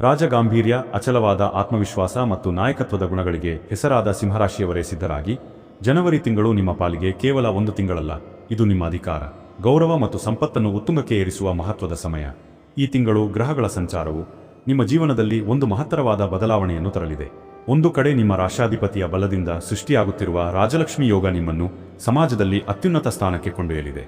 ರಾಜಗಾಂಭೀರ್ಯ, ಅಚಲವಾದ ಆತ್ಮವಿಶ್ವಾಸ ಮತ್ತು ನಾಯಕತ್ವದ ಗುಣಗಳಿಗೆ ಹೆಸರಾದ ಸಿಂಹರಾಶಿಯವರೇ ಸಿದ್ಧರಾಗಿ, ಜನವರಿ ತಿಂಗಳು ನಿಮ್ಮ ಪಾಲಿಗೆ ಕೇವಲ ಒಂದು ತಿಂಗಳಲ್ಲ, ಇದು ನಿಮ್ಮ ಅಧಿಕಾರ. ಗೌರವ ಮತ್ತು ಸಂಪತ್ತನ್ನು ಉತ್ತುಂಗಕ್ಕೆ ಏರಿಸುವ ಮಹತ್ವದ ಸಮಯ. ಈ ತಿಂಗಳು ಗ್ರಹಗಳ ಸಂಚಾರವು ನಿಮ್ಮ ಜೀವನದಲ್ಲಿ ಒಂದು ಮಹತ್ತರವಾದ ಬದಲಾವಣೆಯನ್ನು ತರಲಿದೆ. ಒಂದು ಕಡೆ ನಿಮ್ಮ ರಾಷ್ಟ್ರಾಧಿಪತಿಯ ಬಲದಿಂದ ಸೃಷ್ಟಿಯಾಗುತ್ತಿರುವ ರಾಜಲಕ್ಷ್ಮಿ ಯೋಗ ನಿಮ್ಮನ್ನು ಸಮಾಜದಲ್ಲಿ ಅತ್ಯುನ್ನತ ಸ್ಥಾನಕ್ಕೆ ಕೊಂಡೊಯ್ಯಲಿದೆ.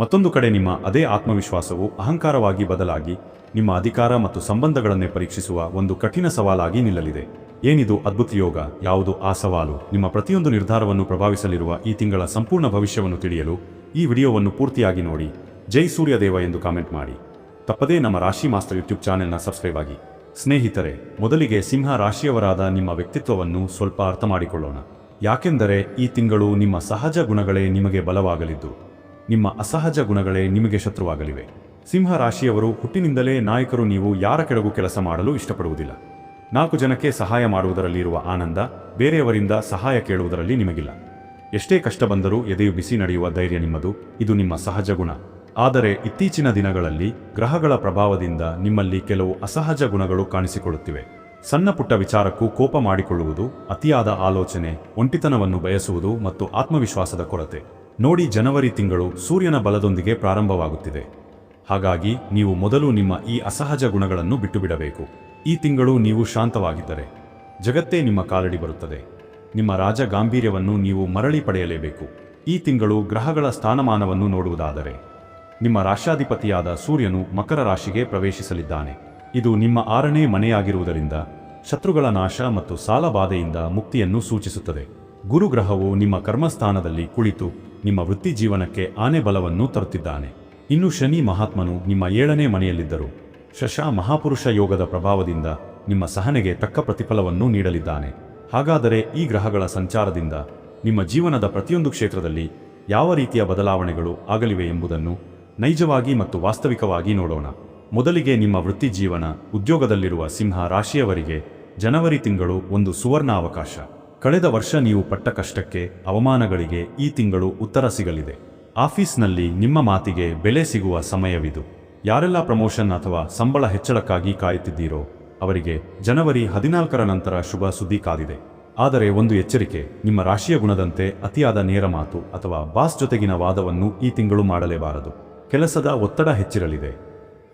ಮತ್ತೊಂದು ಕಡೆ ನಿಮ್ಮ ಅದೇ ಆತ್ಮವಿಶ್ವಾಸವು ಅಹಂಕಾರವಾಗಿ ಬದಲಾಗಿ ನಿಮ್ಮ ಅಧಿಕಾರ ಮತ್ತು ಸಂಬಂಧಗಳನ್ನೇ ಪರೀಕ್ಷಿಸುವ ಒಂದು ಕಠಿಣ ಸವಾಲಾಗಿ ನಿಲ್ಲಲಿದೆ. ಏನಿದು ಅದ್ಭುತ ಯೋಗ ಯಾವುದು ಆ ಸವಾಲು? ನಿಮ್ಮ ಪ್ರತಿಯೊಂದು ನಿರ್ಧಾರವನ್ನು ಪ್ರಭಾವಿಸಲಿರುವ ಈ ತಿಂಗಳ ಸಂಪೂರ್ಣ ಭವಿಷ್ಯವನ್ನು ತಿಳಿಯಲು ಈ ವಿಡಿಯೋವನ್ನು ಪೂರ್ತಿಯಾಗಿ ನೋಡಿ. ಜೈ ಸೂರ್ಯದೇವ ಎಂದು ಕಾಮೆಂಟ್ ಮಾಡಿ. ತಪ್ಪದೇ ನಮ್ಮ ರಾಶಿ ಮಾಸ್ತರ್ ಯೂಟ್ಯೂಬ್ ಚಾನೆಲ್ನ ಸಬ್ಸ್ಕ್ರೈಬ್ ಆಗಿ. ಸ್ನೇಹಿತರೆ, ಮೊದಲಿಗೆ ಸಿಂಹ ರಾಶಿಯವರಾದ ನಿಮ್ಮ ವ್ಯಕ್ತಿತ್ವವನ್ನು ಸ್ವಲ್ಪ ಅರ್ಥ ಮಾಡಿಕೊಳ್ಳೋಣ. ಯಾಕೆಂದರೆ ಈ ತಿಂಗಳು ನಿಮ್ಮ ಸಹಜ ಗುಣಗಳೇ ನಿಮಗೆ ಬಲವಾಗಲಿದ್ದು. ನಿಮ್ಮ ಅಸಹಜ ಗುಣಗಳೇ ನಿಮಗೆ ಶತ್ರುವಾಗಲಿವೆ. ಸಿಂಹ ರಾಶಿಯವರು ಹುಟ್ಟಿನಿಂದಲೇ ನಾಯಕರು ನೀವು ಯಾರ ಕೆಳಗೂ ಕೆಲಸ ಮಾಡಲು ಇಷ್ಟಪಡುವುದಿಲ್ಲ. ನಾಲ್ಕು ಜನಕ್ಕೆ ಸಹಾಯ ಮಾಡುವುದರಲ್ಲಿ ಇರುವ ಆನಂದ ಬೇರೆಯವರಿಂದ ಸಹಾಯ ಕೇಳುವುದರಲ್ಲಿ ನಿಮಗಿಲ್ಲ. ಎಷ್ಟೇ ಕಷ್ಟ ಬಂದರೂ ಎದೆಯು ಬಿಸಿ ನಡೆಯುವ ಧೈರ್ಯ ನಿಮ್ಮದು, ಇದು ನಿಮ್ಮ ಸಹಜ ಗುಣ. ಆದರೆ ಇತ್ತೀಚಿನ ದಿನಗಳಲ್ಲಿ ಗ್ರಹಗಳ ಪ್ರಭಾವದಿಂದ ನಿಮ್ಮಲ್ಲಿ ಕೆಲವು ಅಸಹಜ ಗುಣಗಳು ಕಾಣಿಸಿಕೊಳ್ಳುತ್ತಿವೆ. ಸಣ್ಣ ಪುಟ್ಟ ವಿಚಾರಕ್ಕೂ ಕೋಪ ಮಾಡಿಕೊಳ್ಳುವುದು, ಅತಿಯಾದ ಆಲೋಚನೆ, ಒಂಟಿತನವನ್ನು ಬಯಸುವುದು ಮತ್ತು ಆತ್ಮವಿಶ್ವಾಸದ ಕೊರತೆ. ನೋಡಿ ಜನವರಿ ತಿಂಗಳು ಸೂರ್ಯನ ಬಲದೊಂದಿಗೆ ಪ್ರಾರಂಭವಾಗುತ್ತಿದೆ. ಹಾಗಾಗಿ ನೀವು ಮೊದಲು ನಿಮ್ಮ ಈ ಅಸಹಜ ಗುಣಗಳನ್ನು ಬಿಟ್ಟುಬಿಡಬೇಕು. ಈ ತಿಂಗಳು ನೀವು ಶಾಂತವಾಗಿದ್ದರೆ ಜಗತ್ತೇ ನಿಮ್ಮ ಕಾಲಡಿ ಬರುತ್ತದೆ. ನಿಮ್ಮ ರಾಜ ಗಾಂಭೀರ್ಯವನ್ನು ನೀವು ಮರಳಿ ಪಡೆಯಲೇಬೇಕು. ಈ ತಿಂಗಳು ಗ್ರಹಗಳ ಸ್ಥಾನಮಾನವನ್ನು ನೋಡುವುದಾದರೆ ನಿಮ್ಮ ರಾಷ್ಟ್ರಾಧಿಪತಿಯಾದ ಸೂರ್ಯನು ಮಕರ ರಾಶಿಗೆ ಪ್ರವೇಶಿಸಲಿದ್ದಾನೆ. ಇದು ನಿಮ್ಮ ಆರನೇ ಮನೆಯಾಗಿರುವುದರಿಂದ ಶತ್ರುಗಳ ನಾಶ ಮತ್ತು ಸಾಲಬಾಧೆಯಿಂದ ಮುಕ್ತಿಯನ್ನು ಸೂಚಿಸುತ್ತದೆ. ಗುರುಗ್ರಹವು ನಿಮ್ಮ ಕರ್ಮಸ್ಥಾನದಲ್ಲಿ ಕುಳಿತು ನಿಮ್ಮ ವೃತ್ತಿ ಜೀವನಕ್ಕೆ ಆನೆ ಬಲವನ್ನು ತರುತ್ತಿದ್ದಾನೆ. ಇನ್ನು ಶನಿ ಮಹಾತ್ಮನು ನಿಮ್ಮ ಏಳನೇ ಮನೆಯಲ್ಲಿದ್ದರು. ಶಶಾ ಮಹಾಪುರುಷ ಯೋಗದ ಪ್ರಭಾವದಿಂದ ನಿಮ್ಮ ಸಹನೆಗೆ ತಕ್ಕ ಪ್ರತಿಫಲವನ್ನು ನೀಡಲಿದ್ದಾನೆ. ಹಾಗಾದರೆ ಈ ಗ್ರಹಗಳ ಸಂಚಾರದಿಂದ ನಿಮ್ಮ ಜೀವನದ ಪ್ರತಿಯೊಂದು ಕ್ಷೇತ್ರದಲ್ಲಿ ಯಾವ ರೀತಿಯ ಬದಲಾವಣೆಗಳು ಆಗಲಿವೆ ಎಂಬುದನ್ನು ನೈಜವಾಗಿ ಮತ್ತು ವಾಸ್ತವಿಕವಾಗಿ ನೋಡೋಣ. ಮೊದಲಿಗೆ ನಿಮ್ಮ ವೃತ್ತಿ ಜೀವನ ಉದ್ಯೋಗದಲ್ಲಿರುವ ಸಿಂಹ ರಾಶಿಯವರಿಗೆ ಜನವರಿ ತಿಂಗಳು ಒಂದು ಸುವರ್ಣ ಅವಕಾಶ. ಕಳೆದ ವರ್ಷ ನೀವು ಪಟ್ಟ ಕಷ್ಟಕ್ಕೆ ಅವಮಾನಗಳಿಗೆ ಈ ತಿಂಗಳು ಉತ್ತರ ಸಿಗಲಿದೆ. ಆಫೀಸ್ನಲ್ಲಿ ನಿಮ್ಮ ಮಾತಿಗೆ ಬೆಲೆ ಸಿಗುವ ಸಮಯವಿದು. ಯಾರೆಲ್ಲ ಪ್ರಮೋಷನ್ ಅಥವಾ ಸಂಬಳ ಹೆಚ್ಚಳಕ್ಕಾಗಿ ಕಾಯುತ್ತಿದ್ದೀರೋ ಅವರಿಗೆ ಜನವರಿ ಹದಿನಾಲ್ಕರ ನಂತರ ಶುಭ ಸುದ್ದಿ ಕಾದಿದೆ. ಆದರೆ ಒಂದು ಎಚ್ಚರಿಕೆ, ನಿಮ್ಮ ರಾಶಿಯ ಗುಣದಂತೆ ಅತಿಯಾದ ನೇರ ಮಾತು ಅಥವಾ ಬಾಸ್ ಜೊತೆಗಿನ ವಾದವನ್ನು ಈ ತಿಂಗಳು ಮಾಡಲೇಬಾರದು. ಕೆಲಸದ ಒತ್ತಡ ಹೆಚ್ಚಿರಲಿದೆ.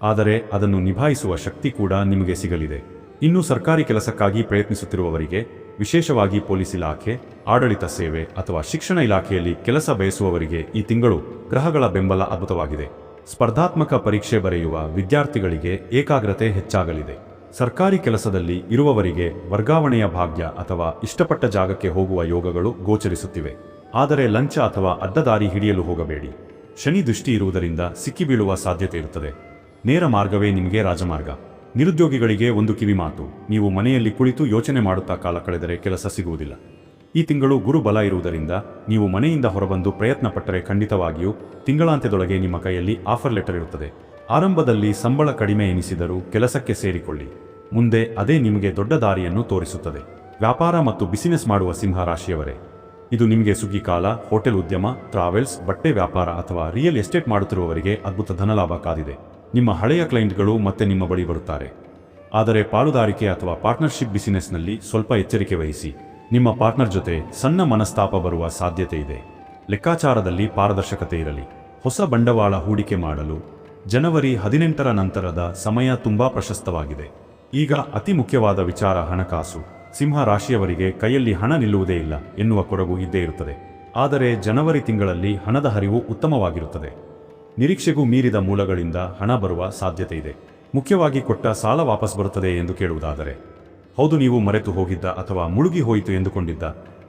ಆದರೆ ಅದನ್ನು ನಿಭಾಯಿಸುವ ಶಕ್ತಿ ಕೂಡ ನಿಮಗೆ ಸಿಗಲಿದೆ. ಇನ್ನು ಸರ್ಕಾರಿ ಕೆಲಸಕ್ಕಾಗಿ ಪ್ರಯತ್ನಿಸುತ್ತಿರುವವರಿಗೆ ವಿಶೇಷವಾಗಿ ಪೊಲೀಸ್ ಇಲಾಖೆ, ಆಡಳಿತ ಸೇವೆ ಅಥವಾ ಶಿಕ್ಷಣ ಇಲಾಖೆಯಲ್ಲಿ ಕೆಲಸ ಬಯಸುವವರಿಗೆ ಈ ತಿಂಗಳು ಗ್ರಹಗಳ ಬೆಂಬಲ ಅದ್ಭುತವಾಗಿದೆ. ಸ್ಪರ್ಧಾತ್ಮಕ ಪರೀಕ್ಷೆ ಬರೆಯುವ ವಿದ್ಯಾರ್ಥಿಗಳಿಗೆ ಏಕಾಗ್ರತೆ ಹೆಚ್ಚಾಗಲಿದೆ. ಸರ್ಕಾರಿ ಕೆಲಸದಲ್ಲಿ ಇರುವವರಿಗೆ ವರ್ಗಾವಣೆಯ ಭಾಗ್ಯ ಅಥವಾ ಇಷ್ಟಪಟ್ಟ ಜಾಗಕ್ಕೆ ಹೋಗುವ ಯೋಗಗಳು ಗೋಚರಿಸುತ್ತಿವೆ. ಆದರೆ ಲಂಚ ಅಥವಾ ಅಡ್ಡದಾರಿ ಹಿಡಿಯಲು ಹೋಗಬೇಡಿ. ಶನಿ ದೃಷ್ಟಿ ಇರುವುದರಿಂದ ಸಿಕ್ಕಿಬೀಳುವ ಸಾಧ್ಯತೆ ಇರುತ್ತದೆ. ನೇರ ಮಾರ್ಗವೇ ನಿಮಗೆ ರಾಜಮಾರ್ಗ. ನಿರುದ್ಯೋಗಿಗಳಿಗೆ ಒಂದು ಕಿವಿ ಮಾತು. ನೀವು ಮನೆಯಲ್ಲಿ ಕುಳಿತು ಯೋಚನೆ ಮಾಡುತ್ತಾ ಕಾಲ ಕಳೆದರೆ ಕೆಲಸ ಸಿಗುವುದಿಲ್ಲ. ಈ ತಿಂಗಳು ಗುರು ಬಲ ಇರುವುದರಿಂದ ನೀವು ಮನೆಯಿಂದ ಹೊರಬಂದು ಪ್ರಯತ್ನ ಪಟ್ಟರೆ ಖಂಡಿತವಾಗಿಯೂ ತಿಂಗಳಾಂತ್ಯದೊಳಗೆ ನಿಮ್ಮ ಕೈಯಲ್ಲಿ ಆಫರ್ ಲೆಟರ್ ಇರುತ್ತದೆ. ಆರಂಭದಲ್ಲಿ ಸಂಬಳ ಕಡಿಮೆ ಎನಿಸಿದರೂ ಕೆಲಸಕ್ಕೆ ಸೇರಿಕೊಳ್ಳಿ. ಮುಂದೆ ಅದೇ ನಿಮಗೆ ದೊಡ್ಡ ದಾರಿಯನ್ನು ತೋರಿಸುತ್ತದೆ. ವ್ಯಾಪಾರ ಮತ್ತು ಬಿಸಿನೆಸ್ ಮಾಡುವ ಸಿಂಹರಾಶಿಯವರೇ ಇದು ನಿಮಗೆ ಸುಗ್ಗಿ ಕಾಲ, ಹೋಟೆಲ್ ಉದ್ಯಮ, ಟ್ರಾವೆಲ್ಸ್, ಬಟ್ಟೆ ವ್ಯಾಪಾರ ಅಥವಾ ರಿಯಲ್ ಎಸ್ಟೇಟ್ ಮಾಡುತ್ತಿರುವವರಿಗೆ ಅದ್ಭುತ ಧನಲಾಭ ಕಾದಿದೆ. ನಿಮ್ಮ ಹಳೆಯ ಕ್ಲೈಂಟ್ಗಳು ಮತ್ತೆ ನಿಮ್ಮ ಬಳಿ ಬರುತ್ತಾರೆ. ಆದರೆ ಪಾಲುದಾರಿಕೆ ಅಥವಾ ಪಾರ್ಟ್ನರ್ಶಿಪ್ ಬಿಸಿನೆಸ್ನಲ್ಲಿ ಸ್ವಲ್ಪ ಎಚ್ಚರಿಕೆ ವಹಿಸಿ. ನಿಮ್ಮ ಪಾರ್ಟ್ನರ್ ಜೊತೆ ಸಣ್ಣ ಮನಸ್ತಾಪ ಬರುವ ಸಾಧ್ಯತೆ ಇದೆ. ಲೆಕ್ಕಾಚಾರದಲ್ಲಿ ಪಾರದರ್ಶಕತೆ ಇರಲಿ. ಹೊಸ ಬಂಡವಾಳ ಹೂಡಿಕೆ ಮಾಡಲು ಜನವರಿ ಹದಿನೆಂಟರ ನಂತರದ ಸಮಯ ತುಂಬಾ ಪ್ರಶಸ್ತವಾಗಿದೆ. ಈಗ ಅತಿ ಮುಖ್ಯವಾದ ವಿಚಾರ ಹಣಕಾಸು. ಸಿಂಹ ರಾಶಿಯವರಿಗೆ ಕೈಯಲ್ಲಿ ಹಣ ನಿಲ್ಲುವುದೇ ಇಲ್ಲ ಎನ್ನುವ ಕೊರಗು ಇದ್ದೇ ಇರುತ್ತದೆ. ಆದರೆ ಜನವರಿ ತಿಂಗಳಲ್ಲಿ ಹಣದ ಹರಿವು ಉತ್ತಮವಾಗಿರುತ್ತದೆ. ನಿರೀಕ್ಷೆಗೂ ಮೀರಿದ ಮೂಲಗಳಿಂದ ಹಣ ಬರುವ ಸಾಧ್ಯತೆ ಇದೆ ಮುಖ್ಯವಾಗಿ ಕೊಟ್ಟ ಸಾಲ ವಾಪಸ್ ಬರುತ್ತದೆ ಎಂದು ಕೇಳುವುದಾದರೆ. ಹೌದು, ನೀವು ಮರೆತು ಹೋಗಿದ್ದ ಅಥವಾ ಮುಳುಗಿ ಹೋಯಿತು ಎಂದುಕೊಂಡಿದ್ದ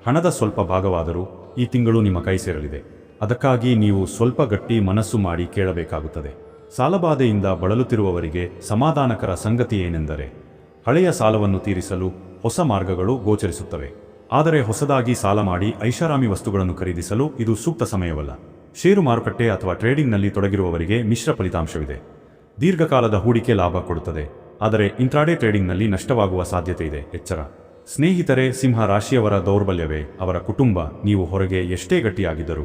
ಹಣದ ಸ್ವಲ್ಪ ಭಾಗವಾದರೂ ಈ ತಿಂಗಳು ನಿಮ್ಮ ಕೈ ಸೇರಲಿದೆ. ಅದಕ್ಕಾಗಿ ನೀವು ಸ್ವಲ್ಪ ಗಟ್ಟಿ ಮನಸ್ಸು ಮಾಡಿ ಕೇಳಬೇಕಾಗುತ್ತದೆ. ಸಾಲಬಾಧೆಯಿಂದ ಬಳಲುತ್ತಿರುವವರಿಗೆ ಸಮಾಧಾನಕರ ಸಂಗತಿ ಏನೆಂದರೆ, ಹಳೆಯ ಸಾಲವನ್ನು ತೀರಿಸಲು ಹೊಸ ಮಾರ್ಗಗಳು ಗೋಚರಿಸುತ್ತವೆ. ಆದರೆ ಹೊಸದಾಗಿ ಸಾಲ ಮಾಡಿ ಐಷಾರಾಮಿ ವಸ್ತುಗಳನ್ನು ಖರೀದಿಸಲು ಇದು ಸೂಕ್ತ ಸಮಯವಲ್ಲ. ಷೇರು ಮಾರುಕಟ್ಟೆ ಅಥವಾ ಟ್ರೇಡಿಂಗ್ನಲ್ಲಿ ತೊಡಗಿರುವವರಿಗೆ ಮಿಶ್ರ ಫಲಿತಾಂಶವಿದೆ. ದೀರ್ಘಕಾಲದ ಹೂಡಿಕೆ ಲಾಭ ಕೊಡುತ್ತದೆ. ಆದರೆ ಇಂಟ್ರಾಡೇ ಟ್ರೇಡಿಂಗ್ನಲ್ಲಿ ನಷ್ಟವಾಗುವ ಸಾಧ್ಯತೆ ಇದೆ. ಎಚ್ಚರ. ಸ್ನೇಹಿತರೆ, ಸಿಂಹ ರಾಶಿಯವರ ದೌರ್ಬಲ್ಯವೇ? ಅವರ ಕುಟುಂಬ, ನೀವು ಹೊರಗೆ ಎಷ್ಟೇ ಗಟ್ಟಿಯಾಗಿದ್ದರೂ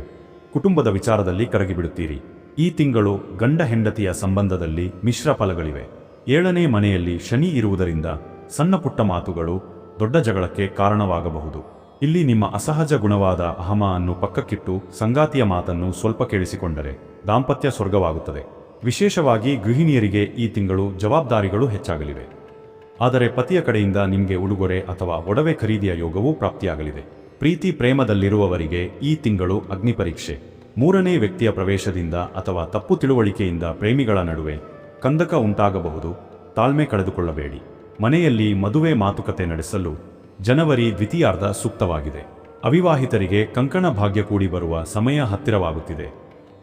ಕುಟುಂಬದ ವಿಚಾರದಲ್ಲಿ ಕರಗಿಬಿಡುತ್ತೀರಿ. ಈ ತಿಂಗಳು ಗಂಡ ಹೆಂಡತಿಯ ಸಂಬಂಧದಲ್ಲಿ ಮಿಶ್ರ ಫಲಗಳಿವೆ. ಏಳನೇ ಮನೆಯಲ್ಲಿ ಶನಿ ಇರುವುದರಿಂದ ಸಣ್ಣ ಪುಟ್ಟ ಮಾತುಗಳು ದೊಡ್ಡ ಜಗಳಕ್ಕೆ ಕಾರಣವಾಗಬಹುದು. ಇಲ್ಲಿ ನಿಮ್ಮ ಅಸಹಜ ಗುಣವಾದ ಅಹಮ ಅನ್ನು ಪಕ್ಕಕ್ಕಿಟ್ಟು ಸಂಗಾತಿಯ ಮಾತನ್ನು ಸ್ವಲ್ಪ ಕೇಳಿಸಿಕೊಂಡರೆ ದಾಂಪತ್ಯ ಸ್ವರ್ಗವಾಗುತ್ತದೆ. ವಿಶೇಷವಾಗಿ ಗೃಹಿಣಿಯರಿಗೆ ಈ ತಿಂಗಳು ಜವಾಬ್ದಾರಿಗಳು ಹೆಚ್ಚಾಗಲಿವೆ. ಆದರೆ ಪತಿಯ ಕಡೆಯಿಂದ ನಿಮಗೆ ಉಡುಗೊರೆ ಅಥವಾ ಒಡವೆ ಖರೀದಿಯ ಯೋಗವೂ ಪ್ರಾಪ್ತಿಯಾಗಲಿದೆ. ಪ್ರೀತಿ ಪ್ರೇಮದಲ್ಲಿರುವವರಿಗೆ ಈ ತಿಂಗಳು ಅಗ್ನಿಪರೀಕ್ಷೆ ಮೂರನೇ ವ್ಯಕ್ತಿಯ ಪ್ರವೇಶದಿಂದ ಅಥವಾ ತಪ್ಪು ತಿಳುವಳಿಕೆಯಿಂದ ಪ್ರೇಮಿಗಳ ನಡುವೆ ಕಂದಕ ಉಂಟಾಗಬಹುದು. ತಾಳ್ಮೆ ಕಳೆದುಕೊಳ್ಳಬೇಡಿ. ಮನೆಯಲ್ಲಿ ಮದುವೆ ಮಾತುಕತೆ ನಡೆಸಲು ಜನವರಿ ದ್ವಿತೀಯಾರ್ಧ ಸೂಕ್ತವಾಗಿದೆ. ಅವಿವಾಹಿತರಿಗೆ ಕಂಕಣ ಭಾಗ್ಯ ಕೂಡಿ ಬರುವ ಸಮಯ ಹತ್ತಿರವಾಗುತ್ತಿದೆ.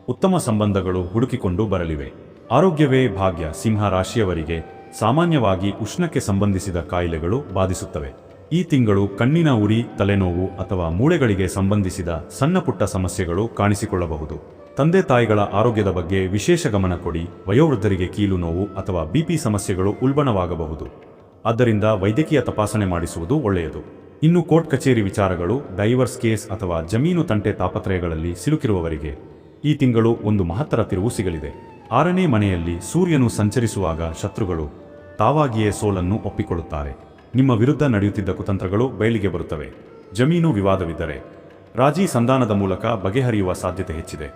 ಉತ್ತಮ ಸಂಬಂಧಗಳು ಹುಡುಕಿಕೊಂಡು ಬರಲಿವೆ. ಆರೋಗ್ಯವೇ ಭಾಗ್ಯ ಸಿಂಹ ರಾಶಿಯವರಿಗೆ ಸಾಮಾನ್ಯವಾಗಿ ಉಷ್ಣಕ್ಕೆ ಸಂಬಂಧಿಸಿದ ಕಾಯಿಲೆಗಳು ಬಾಧಿಸುತ್ತವೆ. ಈ ತಿಂಗಳು ಕಣ್ಣಿನ ಉರಿ, ತಲೆನೋವು ಅಥವಾ ಮೂಳೆಗಳಿಗೆ ಸಂಬಂಧಿಸಿದ ಸಣ್ಣಪುಟ್ಟ ಸಮಸ್ಯೆಗಳು ಕಾಣಿಸಿಕೊಳ್ಳಬಹುದು. ತಂದೆ ತಾಯಿಗಳ ಆರೋಗ್ಯದ ಬಗ್ಗೆ ವಿಶೇಷ ಗಮನ ಕೊಡಿ. ವಯೋವೃದ್ಧರಿಗೆ ಕೀಲು ನೋವು ಅಥವಾ ಬಿಪಿ ಸಮಸ್ಯೆಗಳು ಉಲ್ಬಣವಾಗಬಹುದು. ಆದ್ದರಿಂದ ವೈದ್ಯಕೀಯ ತಪಾಸಣೆ ಮಾಡಿಸುವುದು ಒಳ್ಳೆಯದು. ಇನ್ನು ಕೋರ್ಟ್ ಕಚೇರಿ ವಿಚಾರಗಳು, ಡೈವರ್ಸ್ ಕೇಸ್ ಅಥವಾ ಜಮೀನು ತಂಟೆ ತಾಪತ್ರಯಗಳಲ್ಲಿ ಸಿಲುಕಿರುವವರಿಗೆ ಈ ತಿಂಗಳು ಒಂದು ಮಹತ್ತರ ತಿರುವು ಸಿಗಲಿದೆ. ಆರನೇ ಮನೆಯಲ್ಲಿ ಸೂರ್ಯನು ಸಂಚರಿಸುವಾಗ ಶತ್ರುಗಳು ತಾವಾಗಿಯೇ ಸೋಲನ್ನು ಒಪ್ಪಿಕೊಳ್ಳುತ್ತಾರೆ. ನಿಮ್ಮ ವಿರುದ್ಧ ನಡೆಯುತ್ತಿದ್ದ ಕುತಂತ್ರಗಳು ಬಯಲಿಗೆ ಬರುತ್ತವೆ. ಜಮೀನು ವಿವಾದವಿದ್ದರೆ ರಾಜಿ ಸಂಧಾನದ ಮೂಲಕ ಬಗೆಹರಿಯುವ ಸಾಧ್ಯತೆ ಹೆಚ್ಚಿದೆ.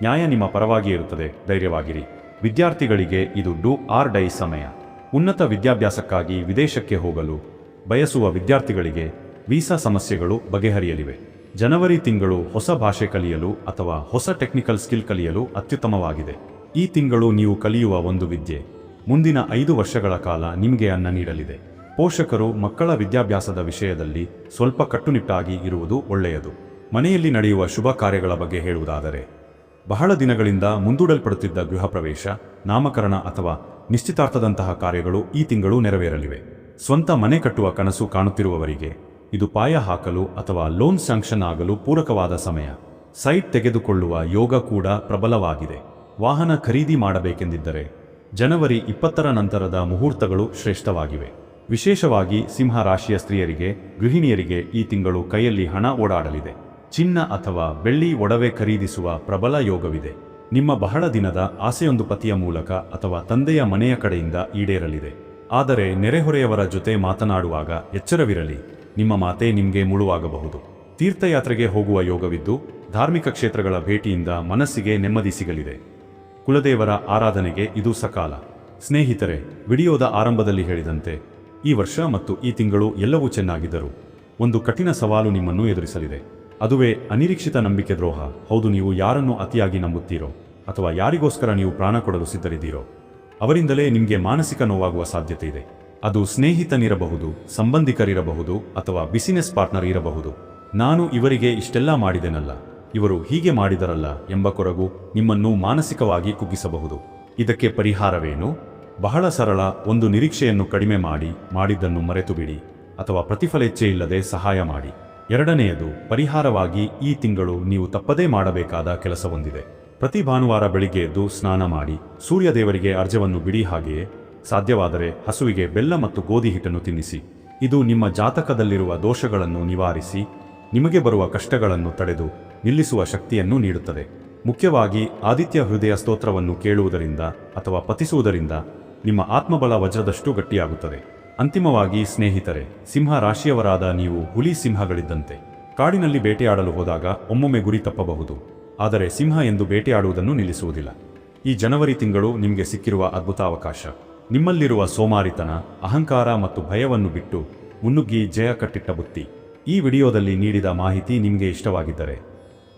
ನ್ಯಾಯ ನಿಮ್ಮ ಪರವಾಗಿಯೇ ಇರುತ್ತದೆ. ಧೈರ್ಯವಾಗಿರಿ. ವಿದ್ಯಾರ್ಥಿಗಳಿಗೆ ಇದು ಡು ಆರ್ ಡೈ ಸಮಯ. ಉನ್ನತ ವಿದ್ಯಾಭ್ಯಾಸಕ್ಕಾಗಿ ವಿದೇಶಕ್ಕೆ ಹೋಗಲು ಬಯಸುವ ವಿದ್ಯಾರ್ಥಿಗಳಿಗೆ ವೀಸಾ ಸಮಸ್ಯೆಗಳು ಬಗೆಹರಿಯಲಿವೆ. ಜನವರಿ ತಿಂಗಳು ಹೊಸ ಭಾಷೆ ಕಲಿಯಲು ಅಥವಾ ಹೊಸ ಟೆಕ್ನಿಕಲ್ ಸ್ಕಿಲ್ ಕಲಿಯಲು ಅತ್ಯುತ್ತಮವಾಗಿದೆ. ಈ ತಿಂಗಳು ನೀವು ಕಲಿಯುವ ಒಂದು ವಿದ್ಯೆ ಮುಂದಿನ ಐದು ವರ್ಷಗಳ ಕಾಲ ನಿಮಗೆ ಅನ್ನ ನೀಡಲಿದೆ. ಪೋಷಕರು ಮಕ್ಕಳ ವಿದ್ಯಾಭ್ಯಾಸದ ವಿಷಯದಲ್ಲಿ ಸ್ವಲ್ಪ ಕಟ್ಟುನಿಟ್ಟಾಗಿ ಇರುವುದು ಒಳ್ಳೆಯದು. ಮನೆಯಲ್ಲಿ ನಡೆಯುವ ಶುಭ ಕಾರ್ಯಗಳ ಬಗ್ಗೆ ಹೇಳುವುದಾದರೆ, ಬಹಳ ದಿನಗಳಿಂದ ಮುಂದೂಡಲ್ಪಡುತ್ತಿದ್ದ ಗೃಹ ಪ್ರವೇಶ, ನಾಮಕರಣ ಅಥವಾ ನಿಶ್ಚಿತಾರ್ಥದಂತಹ ಕಾರ್ಯಗಳು ಈ ತಿಂಗಳು ನೆರವೇರಲಿವೆ. ಸ್ವಂತ ಮನೆ ಕಟ್ಟುವ ಕನಸು ಕಾಣುತ್ತಿರುವವರಿಗೆ ಇದು ಪಾಯ ಹಾಕಲು ಅಥವಾ ಲೋನ್ ಸ್ಯಾಂಕ್ಷನ್ ಆಗಲು ಪೂರಕವಾದ ಸಮಯ. ಸೈಟ್ ತೆಗೆದುಕೊಳ್ಳುವ ಯೋಗ ಕೂಡ ಪ್ರಬಲವಾಗಿದೆ. ವಾಹನ ಖರೀದಿ ಮಾಡಬೇಕೆಂದಿದ್ದರೆ ಜನವರಿ ಇಪ್ಪತ್ತರ ನಂತರದ ಮುಹೂರ್ತಗಳು ಶ್ರೇಷ್ಠವಾಗಿವೆ. ವಿಶೇಷವಾಗಿ ಸಿಂಹ ರಾಶಿಯ ಸ್ತ್ರೀಯರಿಗೆ, ಗೃಹಿಣಿಯರಿಗೆ ಈ ತಿಂಗಳು ಕೈಯಲ್ಲಿ ಹಣ ಓಡಾಡಲಿದೆ. ಚಿನ್ನ ಅಥವಾ ಬೆಳ್ಳಿ ಒಡವೆ ಖರೀದಿಸುವ ಪ್ರಬಲ ಯೋಗವಿದೆ. ನಿಮ್ಮ ಬಹಳ ದಿನದ ಆಸೆಯೊಂದು ಪತಿಯ ಮೂಲಕ ಅಥವಾ ತಂದೆಯ ಮನೆಯ ಕಡೆಯಿಂದ ಈಡೇರಲಿದೆ. ಆದರೆ ನೆರೆಹೊರೆಯವರ ಜೊತೆ ಮಾತನಾಡುವಾಗ ಎಚ್ಚರವಿರಲಿ, ನಿಮ್ಮ ಮಾತೆ ನಿಮಗೆ ಮುಳುವಾಗಬಹುದು. ತೀರ್ಥಯಾತ್ರೆಗೆ ಹೋಗುವ ಯೋಗವಿದ್ದು, ಧಾರ್ಮಿಕ ಕ್ಷೇತ್ರಗಳ ಭೇಟಿಯಿಂದ ಮನಸ್ಸಿಗೆ ನೆಮ್ಮದಿ ಸಿಗಲಿದೆ. ಕುಲದೇವರ ಆರಾಧನೆಗೆ ಇದು ಸಕಾಲ. ಸ್ನೇಹಿತರೆ, ವಿಡಿಯೋದ ಆರಂಭದಲ್ಲಿ ಹೇಳಿದಂತೆ, ಈ ವರ್ಷ ಮತ್ತು ಈ ತಿಂಗಳು ಎಲ್ಲವೂ ಚೆನ್ನಾಗಿದ್ದರು ಒಂದು ಕಠಿಣ ಸವಾಲು ನಿಮ್ಮನ್ನು ಎದುರಿಸಲಿದೆ. ಅದುವೇ ಅನಿರೀಕ್ಷಿತ ನಂಬಿಕೆ ದ್ರೋಹ. ಹೌದು, ನೀವು ಯಾರನ್ನು ಅತಿಯಾಗಿ ನಂಬುತ್ತೀರೋ ಅಥವಾ ಯಾರಿಗೋಸ್ಕರ ನೀವು ಪ್ರಾಣ ಕೊಡಲು ಸಿದ್ಧರಿದ್ದೀರೋ, ಅವರಿಂದಲೇ ನಿಮಗೆ ಮಾನಸಿಕ ನೋವಾಗುವ ಸಾಧ್ಯತೆ ಇದೆ. ಅದು ಸ್ನೇಹಿತನಿರಬಹುದು, ಸಂಬಂಧಿಕರಿರಬಹುದು ಅಥವಾ ಬಿಸಿನೆಸ್ ಪಾರ್ಟ್ನರ್ ಇರಬಹುದು. ನಾನು ಇವರಿಗೆ ಇಷ್ಟೆಲ್ಲ ಮಾಡಿದೆನಲ್ಲ, ಇವರು ಹೀಗೆ ಮಾಡಿದರಲ್ಲ ಎಂಬ ಕೊರಗು ನಿಮ್ಮನ್ನು ಮಾನಸಿಕವಾಗಿ ಕುಗ್ಗಿಸಬಹುದು. ಇದಕ್ಕೆ ಪರಿಹಾರವೇನು? ಬಹಳ ಸರಳ ಒಂದು ನಿರೀಕ್ಷೆಯನ್ನು ಕಡಿಮೆ ಮಾಡಿ, ಮಾಡಿದ್ದನ್ನು ಮರೆತು ಬಿಡಿ ಅಥವಾ ಪ್ರತಿಫಲ ಇಲ್ಲದೆ ಸಹಾಯ ಮಾಡಿ. ಎರಡನೆಯದು, ಪರಿಹಾರವಾಗಿ ಈ ತಿಂಗಳು ನೀವು ತಪ್ಪದೇ ಮಾಡಬೇಕಾದ ಕೆಲಸವೊಂದಿದೆ ಪ್ರತಿ ಭಾನುವಾರ ಬೆಳಿಗ್ಗೆ ಎದ್ದು ಸ್ನಾನ ಮಾಡಿ ಸೂರ್ಯ ದೇವರಿಗೆ ಅರ್ಜವನ್ನು ಬಿಡಿ ಹಾಗೆಯೇ, ಸಾಧ್ಯವಾದರೆ ಹಸುವಿಗೆ ಬೆಲ್ಲ ಮತ್ತು ಗೋಧಿ ಹಿಟ್ಟನ್ನು ತಿನ್ನಿಸಿ. ಇದು ನಿಮ್ಮ ಜಾತಕದಲ್ಲಿರುವ ದೋಷಗಳನ್ನು ನಿವಾರಿಸಿ, ನಿಮಗೆ ಬರುವ ಕಷ್ಟಗಳನ್ನು ತಡೆದು ನಿಲ್ಲಿಸುವ ಶಕ್ತಿಯನ್ನು ನೀಡುತ್ತದೆ. ಮುಖ್ಯವಾಗಿ ಆದಿತ್ಯ ಹೃದಯ ಸ್ತೋತ್ರವನ್ನು ಕೇಳುವುದರಿಂದ ಅಥವಾ ಪತಿಸುವುದರಿಂದ ನಿಮ್ಮ ಆತ್ಮಬಲ ವಜ್ರದಷ್ಟು ಗಟ್ಟಿಯಾಗುತ್ತದೆ. ಅಂತಿಮವಾಗಿ ಸ್ನೇಹಿತರೆ ಸಿಂಹ ರಾಶಿಯವರಾದ ನೀವು ಹುಲಿ ಸಿಂಹಗಳಿದ್ದಂತೆ. ಕಾಡಿನಲ್ಲಿ ಬೇಟೆಯಾಡಲು ಹೋದಾಗ ಒಮ್ಮೊಮ್ಮೆ ಗುರಿ ತಪ್ಪಬಹುದು. ಆದರೆ ಸಿಂಹ ಎಂದು ಬೇಟೆಯಾಡುವುದನ್ನು ನಿಲ್ಲಿಸುವುದಿಲ್ಲ. ಈ ಜನವರಿ ತಿಂಗಳು ನಿಮಗೆ ಸಿಕ್ಕಿರುವ ಅದ್ಭುತ ಅವಕಾಶ ನಿಮ್ಮಲ್ಲಿರುವ ಸೋಮಾರಿತನ, ಅಹಂಕಾರ ಮತ್ತು ಭಯವನ್ನು ಬಿಟ್ಟು ಮುನ್ನುಗ್ಗಿ ಜಯ ಕಟ್ಟಿಟ್ಟ ಬುತ್ತಿ. ಈ ವಿಡಿಯೋದಲ್ಲಿ ನೀಡಿದ ಮಾಹಿತಿ ನಿಮಗೆ ಇಷ್ಟವಾಗಿದ್ದರೆ,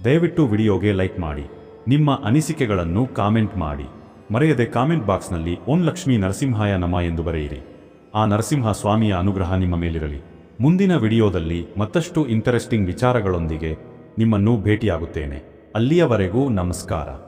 ದಯವಿಟ್ಟು ವಿಡಿಯೋಗೆ ಲೈಕ್ ಮಾಡಿ. ನಿಮ್ಮ ಅನಿಸಿಕೆಗಳನ್ನು ಕಾಮೆಂಟ್ ಮಾಡಿ. ಮರೆಯದೆ ಕಾಮೆಂಟ್ ಬಾಕ್ಸ್ನಲ್ಲಿ ಓಂ ಲಕ್ಷ್ಮೀ ನರಸಿಂಹಾಯ ನಮ ಎಂದು ಬರೆಯಿರಿ. ಆ ನರಸಿಂಹ ಸ್ವಾಮಿಯ ಅನುಗ್ರಹ ನಿಮ್ಮ ಮೇಲಿರಲಿ. ಮುಂದಿನ ವಿಡಿಯೋದಲ್ಲಿ ಮತ್ತಷ್ಟು ಇಂಟರೆಸ್ಟಿಂಗ್ ವಿಚಾರಗಳೊಂದಿಗೆ ನಿಮ್ಮನ್ನು ಭೇಟಿಯಾಗುತ್ತೇನೆ. ಅಲ್ಲಿಯವರೆಗೂ ನಮಸ್ಕಾರ.